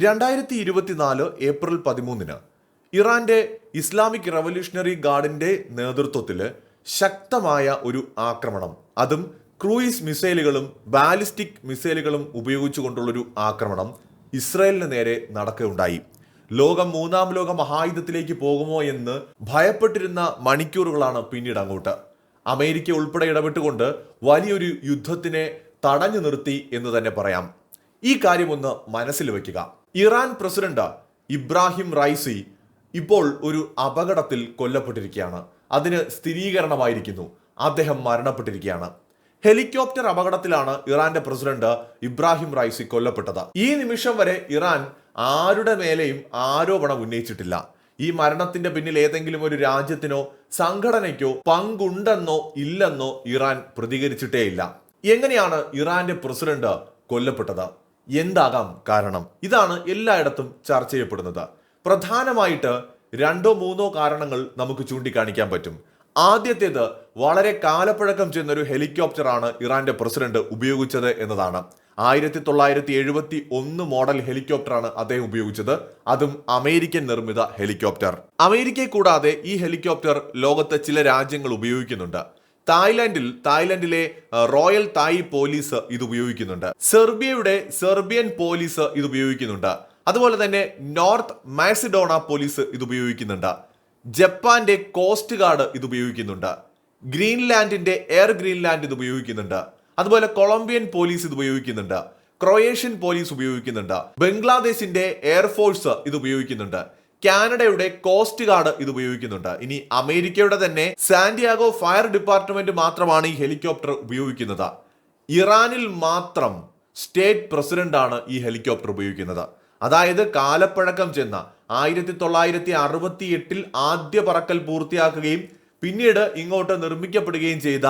രണ്ടായിരത്തി ഇരുപത്തിനാല് ഏപ്രിൽ പതിമൂന്നിന് ഇറാന്റെ ഇസ്ലാമിക് റവല്യൂഷണറി ഗാർഡിന്റെ നേതൃത്വത്തിൽ ശക്തമായ ഒരു ആക്രമണം. അതും ക്രൂയിസ് മിസൈലുകളും ബാലിസ്റ്റിക് മിസൈലുകളും ഉപയോഗിച്ചുകൊണ്ടുള്ളൊരു ആക്രമണം ഇസ്രായേലിന് നേരെ നടക്കുകയുണ്ടായി. ലോകം മൂന്നാം ലോക മഹായുദ്ധത്തിലേക്ക് പോകുമോ എന്ന് ഭയപ്പെട്ടിരുന്ന മണിക്കൂറുകളാണ് പിന്നീട് അങ്ങോട്ട്. അമേരിക്ക ഉൾപ്പെടെ ഇടപെട്ടുകൊണ്ട് വലിയൊരു യുദ്ധത്തിനെ തടഞ്ഞു നിർത്തി എന്ന് തന്നെ പറയാം. ഈ കാര്യമൊന്ന് മനസ്സിൽ വെക്കുക ഇറാൻ പ്രസിഡന്റ് ഇബ്രാഹിം റൈസി ഇപ്പോൾ ഒരു അപകടത്തിൽ കൊല്ലപ്പെട്ടിരിക്കുകയാണ്. അതിന് സ്ഥിരീകരണമായിരിക്കുന്നു. അദ്ദേഹം മരണപ്പെട്ടിരിക്കുകയാണ്. ഹെലികോപ്റ്റർ അപകടത്തിലാണ് ഇറാന്റെ പ്രസിഡന്റ് ഇബ്രാഹിം റൈസി കൊല്ലപ്പെട്ടത്. ഈ നിമിഷം വരെ ഇറാൻ ആരുടെ മേലെയും ആരോപണം ഉന്നയിച്ചിട്ടില്ല. ഈ മരണത്തിന്റെ പിന്നിൽ ഏതെങ്കിലും ഒരു രാജ്യത്തിനോ സംഘടനയ്ക്കോ പങ്കുണ്ടെന്നോ ഇല്ലെന്നോ ഇറാൻ പ്രതികരിച്ചിട്ടേയില്ല. എങ്ങനെയാണ് ഇറാന്റെ പ്രസിഡന്റ് കൊല്ലപ്പെട്ടത്? എന്താകാം കാരണം? ഇതാണ് എല്ലായിടത്തും ചർച്ച ചെയ്യപ്പെടുന്നത്. പ്രധാനമായിട്ട് രണ്ടോ മൂന്നോ കാരണങ്ങൾ നമുക്ക് ചൂണ്ടിക്കാണിക്കാൻ പറ്റും. ആദ്യത്തേത് വളരെ കാലപ്പഴക്കം ചെന്നൊരു ഹെലികോപ്റ്ററാണ് ഇറാന്റെ പ്രസിഡന്റ് ഉപയോഗിച്ചത് എന്നതാണ്. ആയിരത്തി തൊള്ളായിരത്തി എഴുപത്തി ഒന്ന് മോഡൽ ഹെലികോപ്റ്ററാണ് അദ്ദേഹം ഉപയോഗിച്ചത്. അതും അമേരിക്കൻ നിർമ്മിത ഹെലികോപ്റ്റർ. അമേരിക്കയെ കൂടാതെ ഈ ഹെലികോപ്റ്റർ ലോകത്തെ ചില രാജ്യങ്ങൾ ഉപയോഗിക്കുന്നുണ്ട്. തായ്ലാന്റിൽ തായ്ലാന്റിലെ റോയൽ തായ് പോലീസ് ഇത് ഉപയോഗിക്കുന്നുണ്ട്. സെർബിയയുടെ സെർബിയൻ പോലീസ് ഇത് ഉപയോഗിക്കുന്നുണ്ട്. അതുപോലെ തന്നെ നോർത്ത് മാസിഡോണ പോലീസ് ഇത് ഉപയോഗിക്കുന്നുണ്ട്. ജപ്പാന്റെ കോസ്റ്റ് ഗാർഡ് ഇത് ഉപയോഗിക്കുന്നുണ്ട്. ഗ്രീൻലാൻഡിന്റെ എയർ ഗ്രീൻലാൻഡ് ഇത് ഉപയോഗിക്കുന്നുണ്ട്. അതുപോലെ കൊളംബിയൻ പോലീസ് ഇത് ഉപയോഗിക്കുന്നുണ്ട്. ക്രൊയേഷ്യൻ പോലീസ് ഉപയോഗിക്കുന്നുണ്ട്. ബംഗ്ലാദേശിന്റെ എയർഫോഴ്സ് ഇത് ഉപയോഗിക്കുന്നുണ്ട്. കാനഡയുടെ കോസ്റ്റ് ഗാർഡ് ഇത് ഉപയോഗിക്കുന്നുണ്ട്. ഇനി അമേരിക്കയുടെ തന്നെ സാന്റിയാഗോ ഫയർ ഡിപ്പാർട്ട്മെന്റ് മാത്രമാണ് ഈ ഹെലികോപ്റ്റർ ഉപയോഗിക്കുന്നത്. ഇറാനിൽ മാത്രം സ്റ്റേറ്റ് പ്രസിഡന്റ് ആണ് ഈ ഹെലികോപ്റ്റർ ഉപയോഗിക്കുന്നത്. അതായത് കാലപ്പഴക്കം ചെന്ന ആയിരത്തി തൊള്ളായിരത്തി അറുപത്തി എട്ടിൽ ആദ്യ പറക്കൽ പൂർത്തിയാക്കുകയും പിന്നീട് ഇങ്ങോട്ട് നിർമ്മിക്കപ്പെടുകയും ചെയ്ത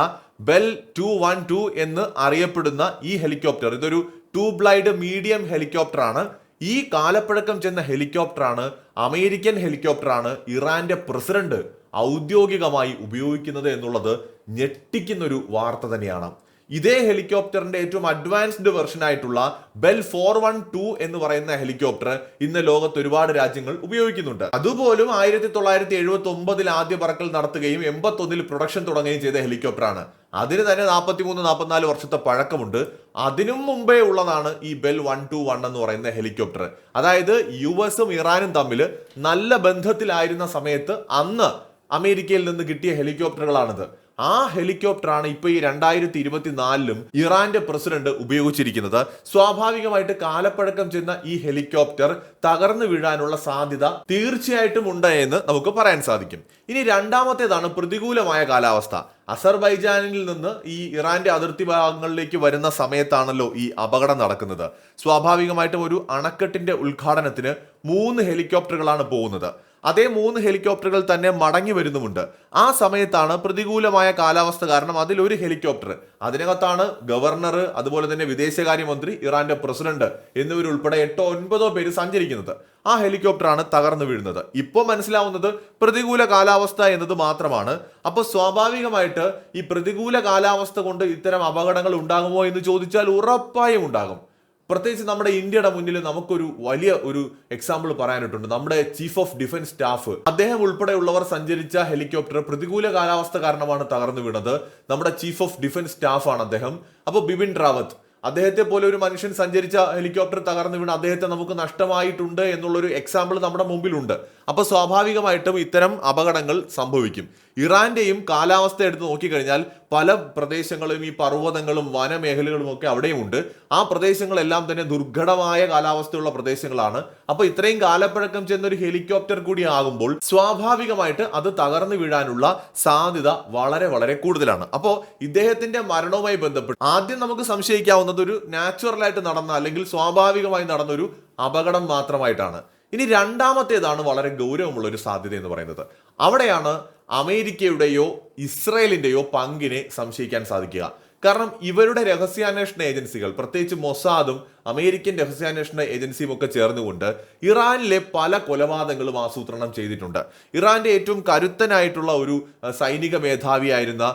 ബെൽ ടു വൺ ടു എന്ന് അറിയപ്പെടുന്ന ഈ ഹെലികോപ്റ്റർ. ഇതൊരു ട്യൂബ്ലൈഡ് ബ്ലൈഡ് മീഡിയം ഹെലികോപ്റ്റർ ആണ് ഈ കാലപ്പഴക്കം ചെന്ന ഹെലികോപ്റ്ററാണ് അമേരിക്കൻ ഹെലികോപ്റ്ററാണ് ഇറാന്റെ പ്രസിഡന്റ് ഔദ്യോഗികമായി ഉപയോഗിക്കുന്നത് എന്നുള്ളത് ഞെട്ടിക്കുന്നൊരു വാർത്ത തന്നെയാണ്. ഇതേ ഹെലികോപ്റ്ററിന്റെ ഏറ്റവും അഡ്വാൻസ്ഡ് വെർഷൻ ആയിട്ടുള്ള ബെൽ ഫോർ വൺ ടു എന്ന് പറയുന്ന ഹെലികോപ്റ്റർ ഇന്ന് ലോകത്ത് ഒരുപാട് രാജ്യങ്ങൾ ഉപയോഗിക്കുന്നുണ്ട്. അതുപോലും ആയിരത്തി തൊള്ളായിരത്തി എഴുപത്തി ഒമ്പതിൽ ആദ്യ പറക്കൽ നടത്തുകയും എൺപത്തി ഒന്നിൽ പ്രൊഡക്ഷൻ തുടങ്ങുകയും ചെയ്ത ഹെലികോപ്റ്ററാണ്. അതിന് തന്നെ നാൽപ്പത്തി മൂന്ന് നാൽപ്പത്തിനാല് വർഷത്തെ പഴക്കമുണ്ട്. അതിനും മുമ്പേ ഉള്ളതാണ് ഈ ബെൽ വൺ ടു വൺ എന്ന് പറയുന്ന ഹെലികോപ്റ്റർ. അതായത് യു എസും ഇറാനും തമ്മിൽ നല്ല ബന്ധത്തിലായിരുന്ന സമയത്ത് അന്ന് അമേരിക്കയിൽ നിന്ന് കിട്ടിയ ഹെലികോപ്റ്ററുകളാണിത്. ആ ഹെലികോപ്റ്ററാണ് ഇപ്പോൾ ഈ രണ്ടായിരത്തി ഇരുപത്തിനാലിലും ഇറാന്റെ പ്രസിഡന്റ് ഉപയോഗിച്ചിരിക്കുന്നത്. സ്വാഭാവികമായിട്ട് കാലപ്പഴക്കം ചെന്ന ഈ ഹെലികോപ്റ്റർ തകർന്നു വീഴാനുള്ള സാധ്യത തീർച്ചയായിട്ടും ഉണ്ട് എന്ന് നമുക്ക് പറയാൻ സാധിക്കും. ഇനി രണ്ടാമത്തേതാണ് പ്രതികൂലമായ കാലാവസ്ഥ. അസർബൈജാനിൽ നിന്ന് ഈ ഇറാന്റെ അതിർത്തി ഭാഗങ്ങളിലേക്ക് വരുന്ന സമയത്താണല്ലോ ഈ അപകടം നടക്കുന്നത്. സ്വാഭാവികമായിട്ടും ഒരു അണക്കെട്ടിന്റെ ഉദ്ഘാടനത്തിന് മൂന്ന് ഹെലികോപ്റ്ററുകളാണ് പോകുന്നത്. അതേ മൂന്ന് ഹെലികോപ്റ്ററുകൾ തന്നെ മടങ്ങി വരുന്നുമുണ്ട്. ആ സമയത്താണ് പ്രതികൂലമായ കാലാവസ്ഥ കാരണം അതിൽ ഒരു ഹെലികോപ്റ്റർ. അതിനകത്താണ് ഗവർണർ അതുപോലെ തന്നെ വിദേശകാര്യമന്ത്രി ഇറാന്റെ പ്രസിഡന്റ് എന്നിവരുൾപ്പെടെ എട്ടോ ഒൻപതോ പേര് സഞ്ചരിക്കുന്നത്. ആ ഹെലികോപ്റ്ററാണ് തകർന്നു വീഴുന്നത്. ഇപ്പോൾ മനസ്സിലാവുന്നത് പ്രതികൂല കാലാവസ്ഥ എന്നത് മാത്രമാണ്. അപ്പോൾ സ്വാഭാവികമായിട്ട് ഈ പ്രതികൂല കാലാവസ്ഥ കൊണ്ട് ഇത്തരം അപകടങ്ങൾ ഉണ്ടാകുമോ എന്ന് ചോദിച്ചാൽ ഉറപ്പായും ഉണ്ടാകും. പ്രത്യേകിച്ച് നമ്മുടെ ഇന്ത്യയുടെ മുന്നിൽ നമുക്കൊരു വലിയ ഒരു എക്സാമ്പിൾ പറയാനിട്ടുണ്ട് നമ്മുടെ ചീഫ് ഓഫ് ഡിഫൻസ് സ്റ്റാഫ് അദ്ദേഹം ഉൾപ്പെടെയുള്ളവർ സഞ്ചരിച്ച ഹെലികോപ്റ്റർ പ്രതികൂല കാലാവസ്ഥ കാരണമാണ് തകർന്നു വീണത്. നമ്മുടെ ചീഫ് ഓഫ് ഡിഫൻസ് സ്റ്റാഫ് ആണ് അദ്ദേഹം. അപ്പോൾ ബിപിൻ റാവത്ത് അദ്ദേഹത്തെ പോലെ ഒരു മനുഷ്യൻ സഞ്ചരിച്ച ഹെലികോപ്റ്റർ തകർന്നു വീണ് അദ്ദേഹത്തെ നമുക്ക് നഷ്ടമായിട്ടുണ്ട് എന്നുള്ളൊരു എക്സാമ്പിൾ നമ്മുടെ മുമ്പിലുണ്ട്. അപ്പോൾ സ്വാഭാവികമായിട്ടും ഇത്തരം അപകടങ്ങൾ സംഭവിക്കും. ഇറാന്റെയും കാലാവസ്ഥ എടുത്ത് നോക്കിക്കഴിഞ്ഞാൽ പല പ്രദേശങ്ങളും ഈ പർവതങ്ങളും വനമേഖലകളും ഒക്കെ അവിടെയും ഉണ്ട്. ആ പ്രദേശങ്ങളെല്ലാം തന്നെ ദുർഘടമായ കാലാവസ്ഥയുള്ള പ്രദേശങ്ങളാണ്. അപ്പോൾ ഇത്രയും കാലപ്പഴക്കം ചെന്ന ഒരു ഹെലികോപ്റ്റർ കൂടി ആകുമ്പോൾ സ്വാഭാവികമായിട്ട് അത് തകർന്നു വീഴാനുള്ള സാധ്യത വളരെ വളരെ കൂടുതലാണ്. അപ്പോൾ ഇദ്ദേഹത്തിന്റെ മരണവുമായി ബന്ധപ്പെട്ട് ആദ്യം നമുക്ക് സംശയിക്കാവുന്നത് ഒരു നാച്ചുറലായിട്ട് നടന്ന അല്ലെങ്കിൽ സ്വാഭാവികമായി നടന്നൊരു അപകടം മാത്രമായിട്ടാണ്. ഇനി രണ്ടാമത്തേതാണ് വളരെ ഗൗരവമുള്ള ഒരു സാധ്യത എന്ന് പറയുന്നത്. അവിടെയാണ് അമേരിക്കയുടെയോ ഇസ്രയേലിന്റെയോ പങ്കിനെ സംശയിക്കാൻ സാധിക്കുക. കാരണം ഇവരുടെ രഹസ്യാന്വേഷണ ഏജൻസികൾ പ്രത്യേകിച്ച് മൊസാദും അമേരിക്കൻ രഹസ്യാന്വേഷണ ഏജൻസിയും ഒക്കെ ചേർന്നുകൊണ്ട് ഇറാനിലെ പല കൊലപാതകങ്ങളും ആസൂത്രണം ചെയ്തിട്ടുണ്ട്. ഇറാന്റെ ഏറ്റവും കരുത്തനായിട്ടുള്ള ഒരു സൈനിക മേധാവിയായിരുന്ന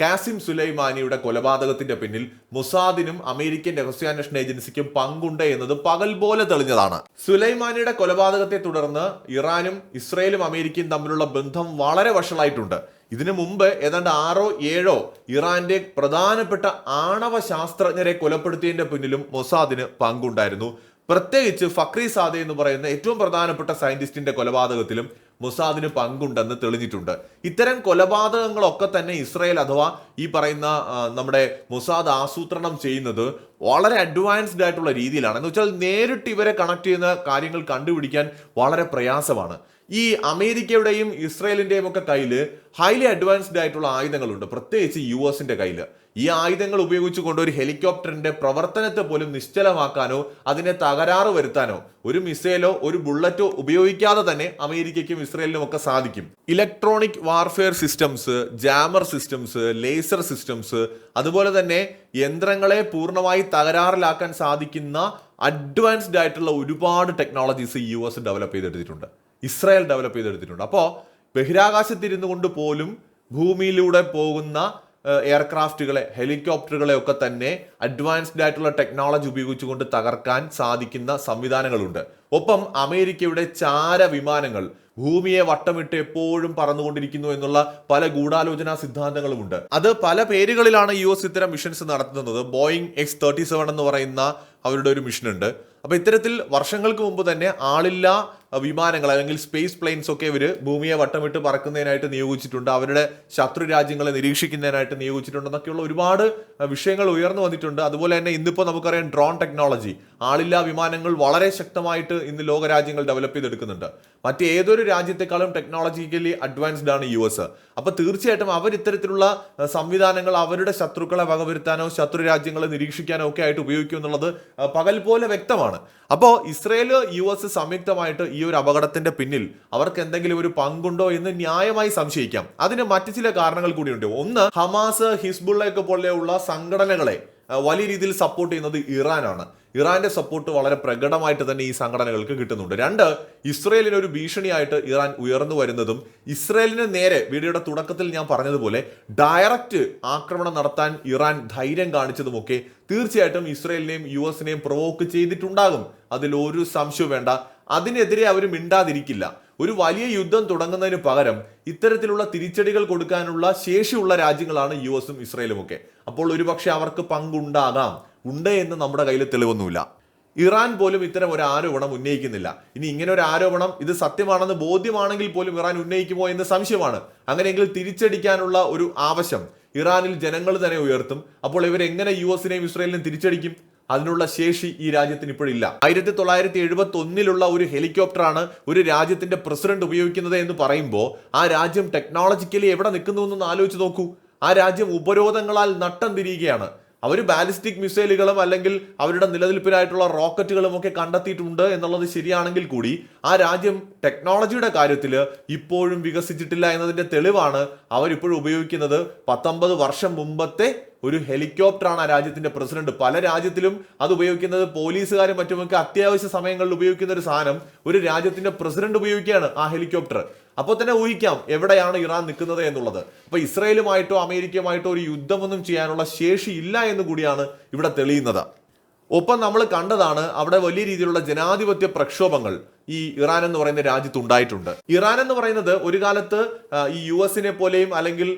കാസിം സുലൈമാനിയുടെ കൊലപാതകത്തിന്റെ പിന്നിൽ മൊസാദിനും അമേരിക്കൻ രഹസ്യാന്വേഷണ ഏജൻസിക്കും പങ്കുണ്ട് എന്നത് പകൽ പോലെ തെളിഞ്ഞതാണ്. സുലൈമാനിയുടെ കൊലപാതകത്തെ തുടർന്ന് ഇറാനും ഇസ്രയേലും അമേരിക്കയും തമ്മിലുള്ള ബന്ധം വളരെ വഷളായിട്ടുണ്ട്. ഇതിനു മുമ്പ് ഏതാണ്ട് ആറോ ഏഴോ ഇറാന്റെ പ്രധാനപ്പെട്ട ആണവ ശാസ്ത്രജ്ഞരെ കൊലപ്പെടുത്തിയതിന്റെ പിന്നിലും മൊസാദിന് പങ്കുണ്ടായിരുന്നു. പ്രത്യേകിച്ച് ഫക്രി സാദെ എന്ന് പറയുന്ന ഏറ്റവും പ്രധാനപ്പെട്ട സയന്റിസ്റ്റിന്റെ കൊലപാതകത്തിലും മൊസാദിന് പങ്കുണ്ടെന്ന് തെളിഞ്ഞിട്ടുണ്ട്. ഇത്തരം കൊലപാതകങ്ങളൊക്കെ തന്നെ ഇസ്രയേൽ അഥവാ ഈ പറയുന്ന നമ്മുടെ മൊസാദ് ആസൂത്രണം ചെയ്യുന്നത് വളരെ അഡ്വാൻസ്ഡ് ആയിട്ടുള്ള രീതിയിലാണ്. എന്ന് വെച്ചാൽ നേരിട്ട് ഇവരെ കണക്ട് ചെയ്യുന്ന കാര്യങ്ങൾ കണ്ടുപിടിക്കാൻ വളരെ പ്രയാസമാണ്. ഈ അമേരിക്കയുടെയും ഇസ്രയേലിന്റെയും ഒക്കെ കയ്യിൽ ഹൈലി അഡ്വാൻസ്ഡ് ആയിട്ടുള്ള ആയുധങ്ങളുണ്ട്. പ്രത്യേകിച്ച് യു എസിന്റെ കയ്യിൽ ഈ ആയുധങ്ങൾ ഉപയോഗിച്ചുകൊണ്ട് ഒരു ഹെലികോപ്റ്ററിന്റെ പ്രവർത്തനത്തെ പോലും നിശ്ചലമാക്കാനോ അതിനെ തകരാറ് വരുത്താനോ ഒരു മിസൈലോ ഒരു ബുള്ളറ്റോ ഉപയോഗിക്കാതെ തന്നെ അമേരിക്കയ്ക്കും ഇസ്രയേലിനും ഒക്കെ സാധിക്കും. Electronic warfare systems jammer systems laser systems അതുപോലെ തന്നെ യന്ത്രങ്ങളെ പൂർണമായി തകരാറിലാക്കാൻ സാധിക്കുന്ന അഡ്വാൻസ്ഡ് ആയിട്ടുള്ള ഒരുപാട് ടെക്നോളജീസ് യു എസ് ഡെവലപ്പ് ചെയ്തെടുത്തിട്ടുണ്ട്. ഇസ്രായേൽ ഡെവലപ്പ് ചെയ്തെടുത്തിട്ടുണ്ട്. അപ്പോൾ ബഹിരാകാശത്തിരുന്നു കൊണ്ട് പോലും ഭൂമിയിലൂടെ പോകുന്ന എയർക്രാഫ്റ്റുകളെ ഹെലികോപ്റ്ററുകളെ ഒക്കെ തന്നെ അഡ്വാൻസ്ഡ് ആയിട്ടുള്ള ടെക്നോളജി ഉപയോഗിച്ചുകൊണ്ട് തകർക്കാൻ സാധിക്കുന്ന സംവിധാനങ്ങളുണ്ട്. ഒപ്പം അമേരിക്കയുടെ ചാര വിമാനങ്ങൾ ഭൂമിയെ വട്ടമിട്ട് എപ്പോഴും പറന്നുകൊണ്ടിരിക്കുന്നു എന്നുള്ള പല ഗൂഢാലോചനാ സിദ്ധാന്തങ്ങളുമുണ്ട്. അത് പല പേരുകളിലാണ് യു എസ് ഇത്തരം മിഷൻസ് നടത്തുന്നത്. ബോയിങ് എക്സ് തേർട്ടി സെവൻ എന്ന് പറയുന്ന അവരുടെ ഒരു മിഷനുണ്ട് ഉണ്ട്. അപ്പൊ ഇത്തരത്തിൽ വർഷങ്ങൾക്ക് മുമ്പ് തന്നെ ആളില്ലാ വിമാനങ്ങൾ അല്ലെങ്കിൽ സ്പേസ് പ്ലെയിൻസ് ഒക്കെ ഇവർ ഭൂമിയെ വട്ടമിട്ട് പറക്കുന്നതിനായിട്ട് നിയോഗിച്ചിട്ടുണ്ട്. അവരുടെ ശത്രു രാജ്യങ്ങളെ നിരീക്ഷിക്കുന്നതിനായിട്ട് നിയോഗിച്ചിട്ടുണ്ടെന്നൊക്കെയുള്ള ഒരുപാട് വിഷയങ്ങൾ ഉയർന്നു വന്നിട്ടുണ്ട്. അതുപോലെ തന്നെ ഇന്നിപ്പോൾ നമുക്കറിയാം ഡ്രോൺ ടെക്നോളജി. ആളില്ലാ വിമാനങ്ങൾ വളരെ ശക്തമായിട്ട് ഇന്ന് ലോക രാജ്യങ്ങൾ ഡെവലപ്പ് ചെയ്തെടുക്കുന്നുണ്ട്. മറ്റ് ഏതൊരു രാജ്യത്തെക്കാളും ടെക്നോളജിക്കലി അഡ്വാൻസ്ഡ് ആണ് യു എസ്. അപ്പൊ തീർച്ചയായിട്ടും അവർ ഇത്തരത്തിലുള്ള സംവിധാനങ്ങൾ അവരുടെ ശത്രുക്കളെ വകവരുത്താനോ ശത്രു രാജ്യങ്ങളെ നിരീക്ഷിക്കാനോ ഒക്കെ ആയിട്ട് ഉപയോഗിക്കും എന്നുള്ളത് പകൽ പോലെ വ്യക്തമാണ്. അപ്പോൾ ഇസ്രയേൽ യു എസ് സംയുക്തമായിട്ട് ഈ ഒരു അപകടത്തിന്റെ പിന്നിൽ അവർക്ക് എന്തെങ്കിലും ഒരു പങ്കുണ്ടോ എന്ന് ന്യായമായി സംശയിക്കാം. അതിന് മറ്റു ചില കാരണങ്ങൾ കൂടിയുണ്ട്. ഒന്ന് ഹമാസ് ഹിസ്ബുള്ളയൊക്കെ പോലെയുള്ള സംഘടനകളെ വലിയ രീതിയിൽ സപ്പോർട്ട് ചെയ്യുന്നത് ഇറാനാണ്. ഇറാന്റെ സപ്പോർട്ട് വളരെ പ്രകടമായിട്ട് തന്നെ ഈ സംഘടനകൾക്ക് കിട്ടുന്നുണ്ട്. രണ്ട് ഇസ്രയേലിന് ഒരു ഭീഷണിയായിട്ട് ഇറാൻ ഉയർന്നു വരുന്നതും ഇസ്രയേലിന് നേരെ വീഡിയോയുടെ തുടക്കത്തിൽ ഞാൻ പറഞ്ഞതുപോലെ ഡയറക്റ്റ് ആക്രമണം നടത്താൻ ഇറാൻ ധൈര്യം കാണിച്ചതുമൊക്കെ തീർച്ചയായിട്ടും ഇസ്രയേലിനെയും യു എസിനെയും പ്രൊവോക്ക് ചെയ്തിട്ടുണ്ടാകും. അതിൽ ഒരു സംശയവും വേണ്ട. അതിനെതിരെ അവർ മിണ്ടാതിരിക്കില്ല. ഒരു വലിയ യുദ്ധം തുടങ്ങുന്നതിന് പകരം ഇത്തരത്തിലുള്ള തിരിച്ചടികൾ കൊടുക്കാനുള്ള ശേഷിയുള്ള രാജ്യങ്ങളാണ് യു എസും ഇസ്രയേലും ഒക്കെ അപ്പോൾ ഒരുപക്ഷെ അവർക്ക് പങ്കുണ്ടാകാം. ഉണ്ട് എന്ന് നമ്മുടെ കയ്യിൽ തെളിവൊന്നുമില്ല. ഇറാൻ പോലും ഇത്തരം ഒരു ആരോപണം ഉന്നയിക്കുന്നില്ല. ഇനി ഇങ്ങനെ ഒരു ആരോപണം ഇത് സത്യമാണെന്ന് ബോധ്യമാണെങ്കിൽ പോലും ഇറാൻ ഉന്നയിക്കുമോ എന്ന് സംശയമാണ്. അങ്ങനെയെങ്കിൽ തിരിച്ചടിക്കാനുള്ള ഒരു ആവശ്യം ഇറാനിൽ ജനങ്ങൾ തന്നെ ഉയർത്തും. അപ്പോൾ ഇവർ എങ്ങനെ യു എസിനെയും ഇസ്രയേലിനെയും തിരിച്ചടിക്കും? അതിനുള്ള ശേഷി ഈ രാജ്യത്തിന് ഇപ്പോഴില്ല ആയിരത്തി തൊള്ളായിരത്തി എഴുപത്തി ഒന്നിലുള്ള ഒരു ഹെലികോപ്റ്ററാണ് ഒരു രാജ്യത്തിന്റെ പ്രസിഡന്റ് ഉപയോഗിക്കുന്നത് എന്ന് പറയുമ്പോൾ ആ രാജ്യം ടെക്നോളജിക്കലി എവിടെ നിൽക്കുന്നു എന്നൊന്ന് ആലോചിച്ച് നോക്കൂ. ആ രാജ്യം ഉപരോധങ്ങളാൽ നട്ടം തിരിയുകയാണ്. അവർ ബാലിസ്റ്റിക് മിസൈലുകളും അല്ലെങ്കിൽ അവരുടെ നിലനിൽപ്പിനായിട്ടുള്ള റോക്കറ്റുകളും ഒക്കെ കണ്ടെത്തിയിട്ടുണ്ട് എന്നുള്ളത് ശരിയാണെങ്കിൽ കൂടി ആ രാജ്യം ടെക്നോളജിയുടെ കാര്യത്തിൽ ഇപ്പോഴും വികസിച്ചിട്ടില്ല എന്നതിന്റെ തെളിവാണ് അവരിപ്പോഴും ഉപയോഗിക്കുന്നത്. പത്തൊമ്പത് വർഷം മുമ്പത്തെ ഒരു ഹെലികോപ്റ്ററാണ് ആ രാജ്യത്തിന്റെ പ്രസിഡന്റ്. പല രാജ്യത്തിലും അത് ഉപയോഗിക്കുന്നത് പോലീസുകാരും മറ്റുമൊക്കെ അത്യാവശ്യ സമയങ്ങളിൽ ഉപയോഗിക്കുന്ന ഒരു സാധനം ഒരു രാജ്യത്തിന്റെ പ്രസിഡന്റ് ഉപയോഗിക്കുകയാണ് ആ ഹെലികോപ്റ്റർ. അപ്പോൾ തന്നെ ഊഹിക്കാം എവിടെയാണ് ഇറാൻ നിൽക്കുന്നത് എന്നുള്ളത്. അപ്പോൾ ഇസ്രയേലുമായിട്ടോ അമേരിക്കയുമായിട്ടോ ഒരു യുദ്ധമൊന്നും ചെയ്യാനുള്ള ശേഷി ഇല്ല എന്ന് കൂടിയാണ് ഇവിടെ തെളിയുന്നത്. ഒപ്പം നമ്മൾ കണ്ടതാണ് അവിടെ വലിയ രീതിയിലുള്ള ജനാധിപത്യ പ്രക്ഷോഭങ്ങൾ ഈ ഇറാൻ എന്ന് പറയുന്ന രാജ്യത്ത് ഉണ്ടായിട്ടുണ്ട്. ഇറാൻ എന്ന് പറയുന്നത് ഒരു കാലത്ത് ഈ യു എസിനെ പോലെയും അല്ലെങ്കിൽ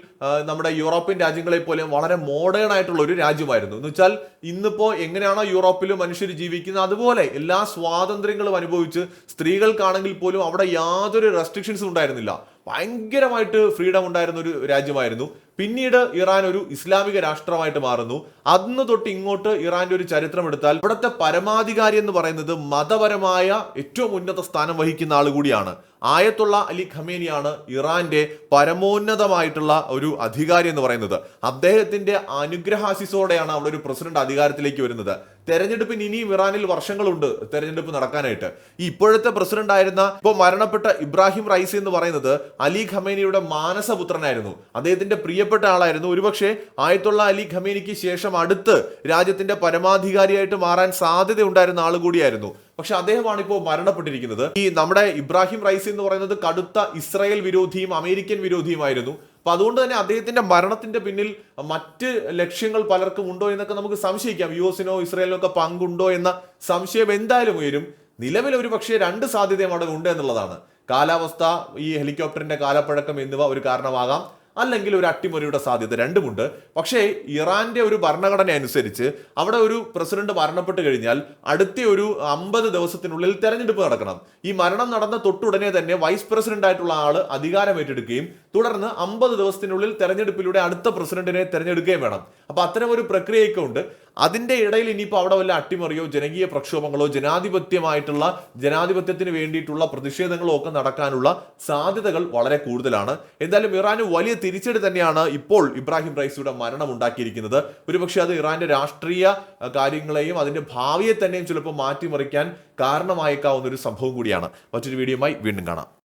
നമ്മുടെ യൂറോപ്യൻ രാജ്യങ്ങളെ പോലെയും വളരെ മോഡേൺ ആയിട്ടുള്ള ഒരു രാജ്യമായിരുന്നു. എന്ന് വെച്ചാൽ ഇന്നിപ്പോ എങ്ങനെയാണോ യൂറോപ്പിൽ മനുഷ്യർ ജീവിക്കുന്നത് അതുപോലെ എല്ലാ സ്വാതന്ത്ര്യങ്ങളും അനുഭവിച്ച് സ്ത്രീകൾക്കാണെങ്കിൽ പോലും അവിടെ യാതൊരു റെസ്ട്രിക്ഷൻസും ഉണ്ടായിരുന്നില്ല. ഭയങ്കരമായിട്ട് ഫ്രീഡം ഉണ്ടായിരുന്ന ഒരു രാജ്യമായിരുന്നു. പിന്നീട് ഇറാൻ ഒരു ഇസ്ലാമിക രാഷ്ട്രമായിട്ട് മാറുന്നു. അന്ന് തൊട്ട് ഇങ്ങോട്ട് ഇറാന്റെ ഒരു ചരിത്രം എടുത്താൽ ഇവിടുത്തെ പരമാധികാരി എന്ന് പറയുന്നത് മതപരമായ ഏറ്റവും ഉന്നത സ്ഥാനം വഹിക്കുന്ന ആൾ കൂടിയാണ്. ആയത്തുള്ള അലി ഖമേനിയാണ് ഇറാന്റെ പരമോന്നതമായിട്ടുള്ള ഒരു അധികാരി എന്ന് പറയുന്നത്. അദ്ദേഹത്തിന്റെ അനുഗ്രഹാശിസോടെയാണ് അവിടെ ഒരു പ്രസിഡന്റ് അധികാരത്തിലേക്ക് വരുന്നത്. തെരഞ്ഞെടുപ്പിന് ഇനിയും ഇറാനിൽ വർഷങ്ങളുണ്ട് തെരഞ്ഞെടുപ്പ് നടക്കാനായിട്ട്. ഈ ഇപ്പോഴത്തെ പ്രസിഡന്റ് ആയിരുന്ന മരണപ്പെട്ട ഇബ്രാഹിം റൈസി എന്ന് പറയുന്നത് അലി ഖമേനിയുടെ മാനസപുത്രനായിരുന്നു. അദ്ദേഹത്തിന്റെ പ്രിയപ്പെട്ട ആളായിരുന്നു. ഒരുപക്ഷെ ആയത്തുള്ള അലി ഖമേനിക്ക് ശേഷം അടുത്ത് രാജ്യത്തിന്റെ പരമാധികാരിയായിട്ട് മാറാൻ സാധ്യത ഉണ്ടായിരുന്ന ആൾ കൂടിയായിരുന്നു. പക്ഷെ അദ്ദേഹമാണ് ഇപ്പോൾ മരണപ്പെട്ടിരിക്കുന്നത്. ഈ നമ്മുടെ ഇബ്രാഹിം റൈസി എന്ന് പറയുന്നത് കടുത്ത ഇസ്രായേൽ വിരോധിയും അമേരിക്കൻ വിരോധിയുമായിരുന്നു. അപ്പൊ അതുകൊണ്ട് തന്നെ അദ്ദേഹത്തിന്റെ മരണത്തിന്റെ പിന്നിൽ മറ്റ് ലക്ഷ്യങ്ങൾ പലർക്കും ഉണ്ടോ എന്നൊക്കെ നമുക്ക് സംശയിക്കാം. യു എസിനോ ഇസ്രയേലിനോ ഒക്കെ പങ്കുണ്ടോ എന്ന സംശയം എന്തായാലും ഉയരും. നിലവിൽ ഒരു പക്ഷേ രണ്ട് സാധ്യതയും അവിടെ ഉണ്ട് എന്നുള്ളതാണ്. കാലാവസ്ഥ ഈ ഹെലികോപ്റ്ററിന്റെ കാലപ്പഴക്കം എന്നിവ ഒരു കാരണമാകാം. അല്ലെങ്കിൽ ഒരു അട്ടിമറിയുടെ സാധ്യത രണ്ടുമുണ്ട്. പക്ഷേ ഇറാന്റെ ഒരു ഭരണഘടന അനുസരിച്ച് അവിടെ ഒരു പ്രസിഡന്റ് മരണപ്പെട്ട് കഴിഞ്ഞാൽ അടുത്ത ഒരു അമ്പത് ദിവസത്തിനുള്ളിൽ തെരഞ്ഞെടുപ്പ് നടക്കണം. ഈ മരണം നടന്ന തൊട്ടുടനെ തന്നെ വൈസ് പ്രസിഡന്റ് ആയിട്ടുള്ള ആൾ അധികാരം ഏറ്റെടുക്കുകയും തുടർന്ന് അമ്പത് ദിവസത്തിനുള്ളിൽ തെരഞ്ഞെടുപ്പിലൂടെ അടുത്ത പ്രസിഡന്റിനെ തെരഞ്ഞെടുക്കുകയും വേണം. അപ്പൊ അത്തരം ഒരു പ്രക്രിയയൊക്കെ ഉണ്ട്. അതിന്റെ ഇടയിൽ ഇനിയിപ്പോൾ അവിടെ വല്ല അട്ടിമറിയോ ജനകീയ പ്രക്ഷോഭങ്ങളോ ജനാധിപത്യമായിട്ടുള്ള ജനാധിപത്യത്തിന് വേണ്ടിയിട്ടുള്ള പ്രതിഷേധങ്ങളോ ഒക്കെ നടക്കാനുള്ള സാധ്യതകൾ വളരെ കൂടുതലാണ്. എന്തായാലും ഇറാന് വലിയ തിരിച്ചടി തന്നെയാണ് ഇപ്പോൾ ഇബ്രാഹിം റൈസിയുടെ മരണം ഉണ്ടാക്കിയിരിക്കുന്നത്. ഒരുപക്ഷെ അത് ഇറാന്റെ രാഷ്ട്രീയ കാര്യങ്ങളെയും അതിന്റെ ഭാവിയെ തന്നെയും ചിലപ്പോൾ മാറ്റിമറിക്കാൻ കാരണമായേക്കാവുന്ന ഒരു സംഭവം കൂടിയാണ്. മറ്റൊരു വീഡിയോയുമായി വീണ്ടും കാണാം.